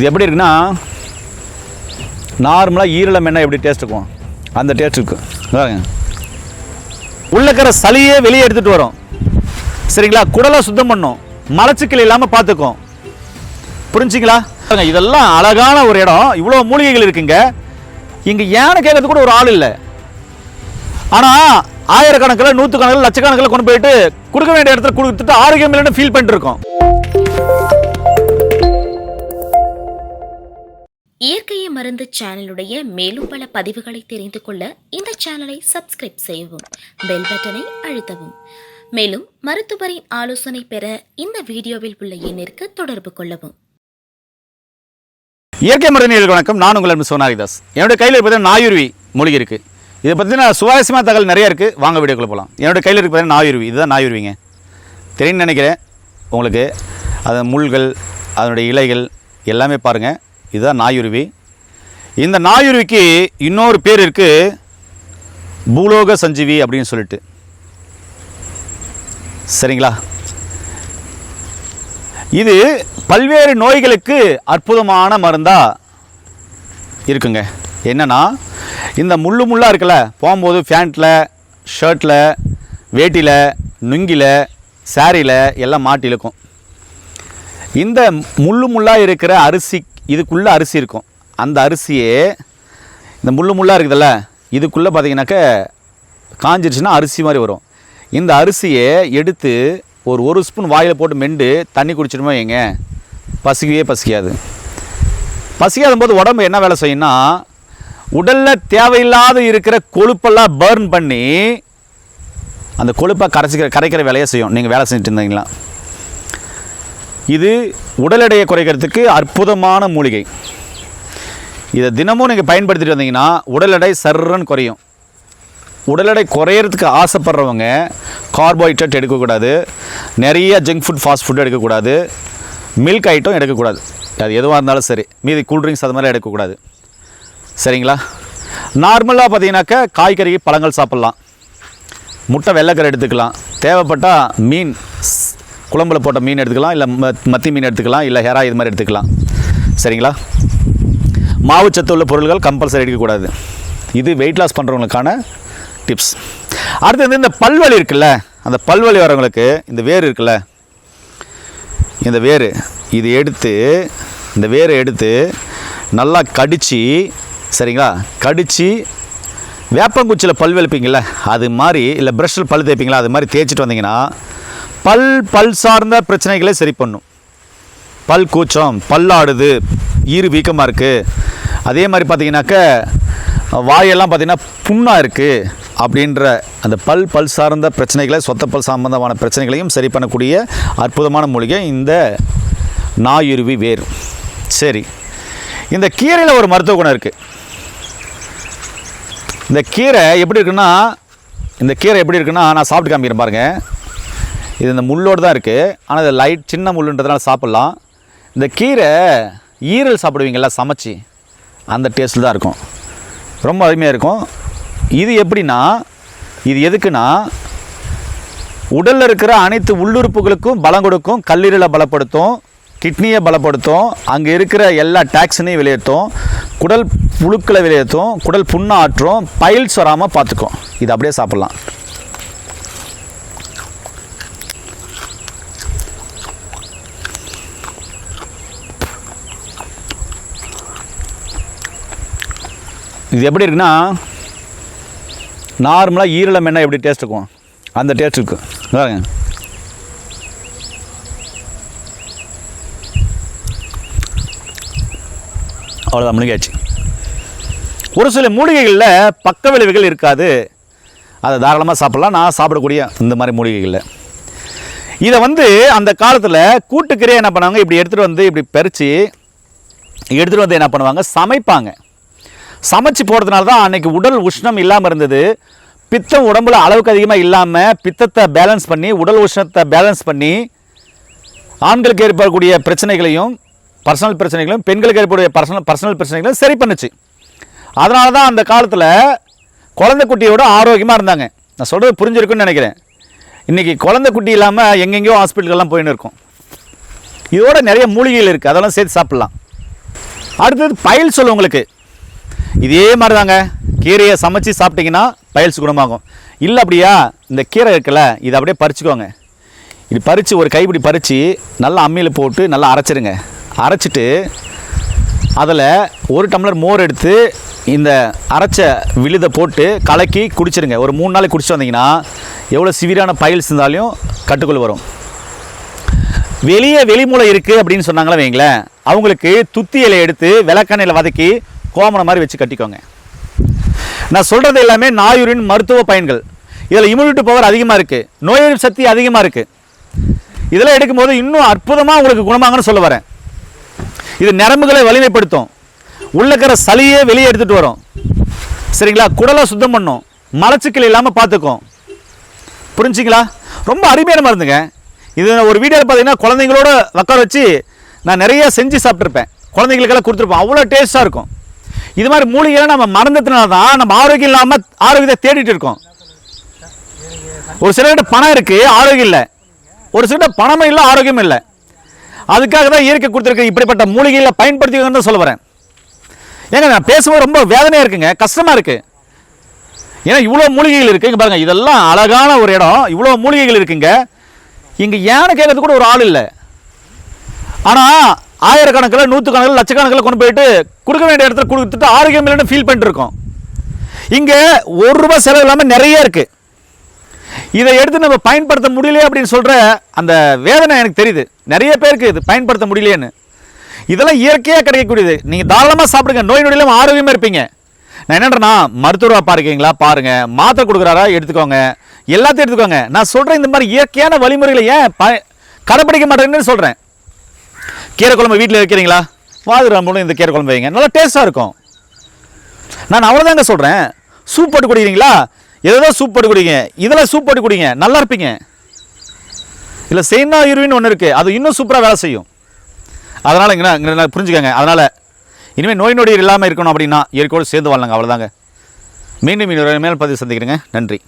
இது எப்படி இருக்குன்னா நார்மலாக ஈரலம் என்ன எப்படி டேஸ்ட் இருக்கும் அந்த டேஸ்ட் இருக்கும் உள்ளக்கிற உள்ள சளியே வெளியே எடுத்துட்டு வரும். சரிங்களா? குடலை சுத்தம் பண்ணும். மலச்சிக்கல் இல்லாமல் பார்த்துக்கும். புரிஞ்சுங்களா? பாருங்க, இதெல்லாம் அழகான ஒரு இடம். இவ்வளோ மூலிகைகள் இருக்குங்க. இங்கே யானை கேட்கறது கூட ஒரு ஆள் இல்லை. ஆனால் ஆயிரக்கணக்கில் நூற்றுக்கணக்கில் லட்சக்கணக்கில் கொண்டு போயிட்டு கொடுக்க வேண்டிய இடத்துல கொடுத்துட்டு ஆரோக்கியம் இல்லைன்னு ஃபீல் பண்ணிட்டு இருக்கோம். இயற்கையை மருந்து சேனலுடைய மேலும் பல பதிவுகளை தெரிந்து கொள்ள இந்த சேனலை சப்ஸ்கிரைப் செய்யவும் பெல் பட்டனை அழுத்தவும். மேலும் மருத்துவரின் ஆலோசனை பெற இந்த வீடியோவில் உள்ள எண்ணிற்கு தொடர்பு கொள்ளவும். இயற்கை மருந்து வணக்கம். நான் உங்கள் அன்பு சோனாரிதாஸ் என்னோட கையில் பார்த்தீங்கன்னா நாயுருவி மூலிகை இருக்குது இதை பற்றின சுவாரஸ்யமான தகவல் நிறைய இருக்குது வாங்க வீடியோக்குள்ள போகலாம் என்னோட கையில் இருக்கு நாயுருவி. இதுதான் நாயுருவிங்க. தெரியும்னு நினைக்கிறேன். உங்களுக்கு அது முள்கள் அதனுடைய இலைகள் எல்லாமே பாருங்கள் இதுதான் நாயுருவி. இந்த நாயுருவிக்கு இன்னொரு பேர் இருக்குது பூலோக சஞ்சீவி அப்படின்னு சொல்லிட்டு. சரிங்களா? இது பல்வேறு நோய்களுக்கு அற்புதமான மருந்தாக இருக்குங்க. என்னென்னா இந்த முள்ளு முள்ளாக இருக்குல்ல போகும்போது ஃபேண்ட்டில் ஷர்ட்டில் வேட்டியில் நுங்கியில் சாரியில் எல்லாம் மாட்டி இழுக்கும் இந்த முள்ளு முள்ளாக இருக்கிற அரிசி இதுக்குள்ளே அரிசி இருக்கும். அந்த அரிசியே இந்த முள்ளு முள்ளாக இருக்குதுல்ல இதுக்குள்ளே பார்த்தீங்கன்னாக்க காஞ்சிருச்சுன்னா அரிசி மாதிரி வரும். இந்த அரிசியை எடுத்து ஒரு ஒரு ஸ்பூன் வாயில் போட்டு மெண்டு தண்ணி குடிச்சிடுமோ ஏங்க பசிக்கவே பசிக்காது. பசிக்காத போது உடம்பு என்ன வேலை செய்யும்னா உடலில் தேவையில்லாத இருக்கிற கொழுப்பெல்லாம் பர்ன் பண்ணி அந்த கொழுப்பை கரைச்சிக்கிற கரைக்கிற வேலையை செய்யும். நீங்கள் வேலை செஞ்சுட்டு இருந்தீங்களா? இது உடல் எடையை குறைக்கிறதுக்கு அற்புதமான மூலிகை. இதை தினமும் நீங்கள் பயன்படுத்திட்டு வந்தீங்கன்னா உடல் எடை சர்றன்னு குறையும். உடல் எடை குறையிறதுக்கு ஆசைப்படுறவங்க கார்போஹைட்ரேட் எடுக்கக்கூடாது நிறைய ஜங்க் ஃபுட் ஃபாஸ்ட் ஃபுட் எடுக்கக்கூடாது மில்க் ஐட்டம் எடுக்கக்கூடாது. அது எதுவாக இருந்தாலும் சரி மீதி கூல்ட்ரிங்க்ஸ் அது மாதிரி எடுக்கக்கூடாது. சரிங்களா? நார்மலாக பார்த்தீங்கன்னாக்கா காய்கறி பழங்கள் சாப்பிட்லாம். முட்டை வெள்ளைக்கரை எடுத்துக்கலாம். தேவைப்பட்டால் மீன் குழம்புல போட்ட மீன் எடுத்துக்கலாம் இல்லை மத்தி மீன் எடுத்துக்கலாம் இல்லை ஹெரா இது மாதிரி எடுத்துக்கலாம். சரிங்களா? மாவுச்சத்து உள்ள பொருள்கள் கம்பல்சரி எடுக்கக்கூடாது இது வெயிட் லாஸ் பண்ணுறவங்களுக்கான டிப்ஸ் அடுத்து வந்து இந்த பல்வலி இருக்குல்ல அந்த பல்வலி வரவங்களுக்கு இந்த வேர் இருக்குல்ல இந்த வேர் இது எடுத்து இந்த வேரை எடுத்து நல்லா கடித்து சரிங்களா? கடித்து வேப்பங்குச்சியில் பல் வெளுப்பீங்கள்ல அது மாதிரி இல்லை ப்ரெஷ்ஷில் பல் தேய்ப்பீங்களா அது மாதிரி தேய்ச்சிட்டு வந்தீங்கன்னா பல் பல் சார்ந்த பிரச்சனைகளை சரி பண்ணும். பல் கூச்சம் பல்லாடுது ஈறு வீக்கமாக இருக்குது அதே மாதிரி பார்த்தீங்கன்னாக்க வாயெல்லாம் பார்த்தீங்கன்னா புண்ணாக இருக்குது அப்படின்ற அந்த பல் பல் சார்ந்த பிரச்சனைகளை சொத்த பல் சம்பந்தமான பிரச்சனைகளையும் சரி பண்ணக்கூடிய அற்புதமான மூலிகை இந்த நாயுருவி வேர். சரி. இந்த கீரையில் ஒரு மருத்துவ குணம் இருக்குது இந்த கீரை எப்படி இருக்குன்னா இந்த கீரை எப்படி இருக்குன்னா நான் சாப்பிட்டு காமிக்கிறேன் பாருங்கள் இது இந்த முள்ளோடு தான் இருக்குது ஆனால் இது லைட் சின்ன முள்ளுன்றதுனால சாப்பிட்லாம். இந்த கீரை ஈரல் சாப்பிடுவீங்கள்ல சமைச்சி அந்த டேஸ்ட்டில் தான் இருக்கும். ரொம்ப அருமையாக இருக்கும். இது எப்படின்னா இது எதுக்குன்னா உடலில் இருக்கிற அனைத்து உள்ளுறுப்புகளுக்கும் பலம் கொடுக்கும் கல்லீரலை பலப்படுத்தும் கிட்னியை பலப்படுத்தும் அங்கே இருக்கிற எல்லா டாக்ஸினையும் வெளியேற்றும் குடல் புழுக்களை வெளியேற்றும் குடல் புண்ணாற்றும் பைல்ஸ் வராமல் பார்த்துக்கும். இது அப்படியே சாப்பிட்லாம். இது எப்படி இருக்குன்னா நார்மலாக ஈரலம் என்ன எப்படி டேஸ்ட் இருக்கும்? அந்த டேஸ்ட் இருக்கும் பாருங்க. அவ்வளோதான் முழுகியாச்சு ஒரு சில மூலிகைகளில் பக்க விளைவுகள் இருக்காது. அதை தாராளமாக சாப்பிட்லாம். நான் சாப்பிடக்கூடிய இந்த மாதிரி மூலிகைகளில். இதை வந்து அந்த காலத்தில் கூட்டுக்கரையை என்ன பண்ணுவாங்க? இப்படி எடுத்துகிட்டு வந்து இப்படி பறித்து எடுத்துகிட்டு வந்து என்ன பண்ணுவாங்க? சமைப்பாங்க. சமைச்சு போடுறதுனால தான் அன்றைக்கி உடல் உஷ்ணம் இல்லாமல் இருந்தது. பித்தம் உடம்புல அளவுக்கு அதிகமாக இல்லாமல் பித்தத்தை பேலன்ஸ் பண்ணி உடல் உஷ்ணத்தை பேலன்ஸ் பண்ணி ஆண்களுக்கு ஏற்படக்கூடிய பிரச்சனைகளையும் பர்சனல் பிரச்சனைகளையும் பெண்களுக்கு ஏற்படக்கூடிய பர்சனல் பர்சனல் பிரச்சனைகளையும் சரி பண்ணுச்சு. அதனால தான் அந்த காலத்தில் குழந்தை குட்டியோட ஆரோக்கியமாக இருந்தாங்க. நான் சொல்கிறது புரிஞ்சிருக்குன்னு நினைக்கிறேன். இன்றைக்கி குழந்தை குட்டி இல்லாமல் எங்கெங்கேயோ ஹாஸ்பிட்டலுக்கெல்லாம் போயின்னு இருக்கோம். இதோட நிறைய மூலிகைகள் இருக்குது அதெல்லாம் சேர்த்து சாப்பிட்லாம். அடுத்தது பயில் சொல்லும் உங்களுக்கு. இதே மாதிரி தாங்க கீரையை சமைச்சு சாப்பிட்டீங்கன்னா பயல்ஸ் குணமாகும் இல்லை அப்படியா இந்த கீரை இருக்குல்ல இதை அப்படியே பறிச்சுக்கோங்க. இது பறித்து ஒரு கைப்பிடி பறித்து நல்லா அம்மியில் போட்டு நல்லா அரைச்சிருங்க. அரைச்சிட்டு அதில் ஒரு டம்ளர் மோர் எடுத்து இந்த அரைச்ச விழுதை போட்டு கலக்கி குடிச்சிருங்க. ஒரு மூணு நாளைக்கு குடிச்சு வந்தீங்கன்னா எவ்வளோ சிவியரான பயல்ஸ் இருந்தாலும் கட்டுக்குள் வரும். வெளியே வெளிமூளை இருக்குது அப்படின்னு சொன்னாங்களே வைங்களேன். அவங்களுக்கு துத்தி இலையை எடுத்து விளக்கெண்ணெயில் வதக்கி கோமனை மாதிரி வச்சு கட்டிக்கோங்க. நான் சொல்கிறது எல்லாமே நாயுரின் மருத்துவ பயன்கள். இதில் இம்யூனிட்டி பவர் அதிகமாக இருக்குது நோய் எதிர்ப்பு சக்தி அதிகமாக இருக்குது இதெல்லாம் எடுக்கும்போது இன்னும் அற்புதமாக உங்களுக்கு குணமாகன்னு சொல்ல வரேன். இது நரம்புகளை வலிமைப்படுத்தும். உள்ளக்கிற இருக்கிற சளியே வெளியே எடுத்துகிட்டு வரும். சரிங்களா? குடலை சுத்தம் பண்ணும். மலச்சிக்கல் இல்லாமல் பார்த்துக்கும். புரிஞ்சுங்களா? ரொம்ப அருமையான மருந்துங்க. இது ஒரு வீடியோவில் பார்த்தீங்கன்னா குழந்தைங்களோட உட்கார வச்சு நான் நிறைய செஞ்சு சாப்பிட்ருப்பேன் குழந்தைங்களுக்கெல்லாம் கொடுத்துருப்போம் அவ்வளோ டேஸ்ட்டாக இருக்கும். இது மாதிரி மூலிகைகளை நம்ம மறந்ததுனால தான் நம்ம ஆரோக்கியம் இல்லாமல் ஆரோக்கியத்தை தேடிட்டு இருக்கோம். ஒரு சிலர்கிட்ட பணம் இருக்குது ஆரோக்கியம் இல்லை. ஒரு சிலர்கிட்ட பணமும் இல்லை ஆரோக்கியம் இல்லை. அதுக்காக தான் இயற்கை கொடுத்துருக்கு இப்படிப்பட்ட மூலிகைகளை பயன்படுத்திக்கணும்னு தான் சொல்ல வரேன். ஏங்க நான் பேசும்போது ரொம்ப வேதனையாக இருக்குங்க கஷ்டமாக இருக்குது ஏன்னா இவ்வளோ மூலிகைகள் இருக்குது இங்கே பாருங்கள் இதெல்லாம் அழகான ஒரு இடம் இவ்வளோ மூலிகைகள் இருக்குங்க. இங்கே ஏன்னு கேட்கறது கூட ஒரு ஆள் இல்லை. ஆனால் ஆயிரக்கணக்கில் நூற்றுக்கணக்கில் லட்சக்கணக்கில் கொண்டு போயிட்டு கொடுக்க வேண்டிய இடத்துல கொடுத்துட்டு ஆரோக்கியம் இல்லைன்னு ஃபீல் பண்ணிட்டுருக்கோம். இங்கே ஒரு ரூபாய் செலவு இல்லாமல் நிறைய இருக்குது இதை எடுத்து நம்ம பயன்படுத்த முடியலையே அப்படின்னு சொல்கிற அந்த வேதனை எனக்கு தெரியுது. நிறைய பேருக்கு இது பயன்படுத்த முடியலையேன்னு. இதெல்லாம் இயற்கையாக கிடைக்கக்கூடியது. நீங்கள் தாராளமாக சாப்பிடுங்க. நோய் நொடி இல்லாமல் ஆரோக்கியமாக இருப்பீங்க. நான் என்னன்றேன்னா மருத்துவராக பாருக்கீங்களா பாருங்கள் மாத்திரை கொடுக்குறாரா? எடுத்துக்கோங்க. எல்லாத்தையும் எடுத்துக்கோங்க. நான் சொல்கிறேன் இந்த மாதிரி இயற்கையான வழிமுறைகளை ஏன் ப கடைப்பிடிக்க மாட்டேங்கன்னு சொல்கிறேன் கீரை குழம்பு வீட்டில் வைக்கிறீங்களா வாதுரா இந்த கீரை குழம்பு வைங்க. நல்லா டேஸ்ட்டாக இருக்கும். நான் அவ்வளோதாங்க சொல்கிறேன் சூப் போட்டு குடிக்கிறீங்களா? எதோ சூப் போட்டு குடிங்க. இதில் சூப் போட்டு குடிங்க. நல்லா இருப்பீங்க. இல்லை செய்னா இருவின்னு ஒன்று இருக்குது அது இன்னும் சூப்பராக வேலை செய்யும். அதனால் இங்கே இங்கே புரிஞ்சுக்கோங்க. அதனால் இனிமேல் நோய் நொடி இல்லாமல் இருக்கணும் அப்படின்னா இயற்கையோடு சேர்ந்து வாழலாங்க அவ்வளோதாங்க மீண்டும் இன்னொரு மேல் பதிவு சந்திக்கிறேங்க. நன்றி.